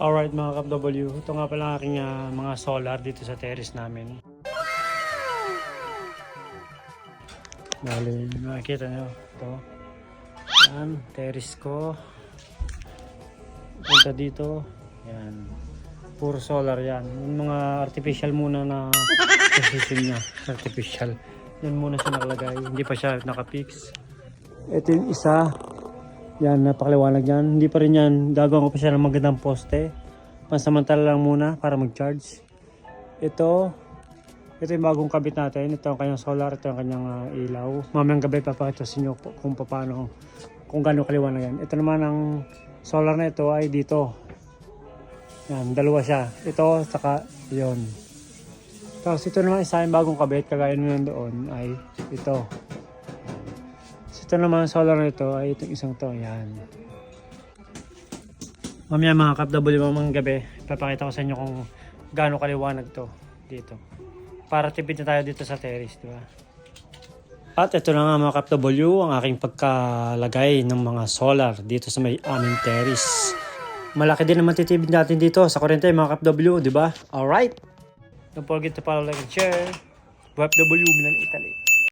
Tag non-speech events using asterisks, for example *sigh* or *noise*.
Alright mga Kap-W, ito nga pala ang aking ah, mga solar dito sa terrace namin. Bali, makikita nyo, ito. Yan, terrace ko. Punta dito, yan. Puro solar yan. Yung mga artificial muna na *laughs* position niya, artificial. Yan muna siya nakalagay, hindi pa siya nakapix. Ito yung isa, yan, napakaliwanag yan. Hindi pa rin yan, gagawin ko pa siya ng magandang poste. Pansamantala lang muna para mag-charge. Ito, ito yung bagong kabit natin. Ito ang kanyang solar, ito ang kanyang ah, ilaw. Mamayang gabi papakita sa inyo kung paano, kung gaano kaliwanag yan. Ito naman ang solar na ito ay dito. Yan, dalawa siya. Ito, saka yon. Tapos ito naman isa yung bagong kabit, kagaya nyo doon, ay ito. Ito naman solar na ito ay itong isang to. Yan. Mamaya mga kap-W mamang gabi, papakita ko sa inyo kung gaano kaliwanag to dito. Para tipid na tayo dito sa terrace, di ba? At ito na nga mga kap-W, ang aking pagkalagay ng mga solar dito sa may aming terrace. Malaki din naman titibid natin dito sa kurente mga kap-W, di ba? Alright! Don't forget to follow, like, and share. WebW Milan Italy.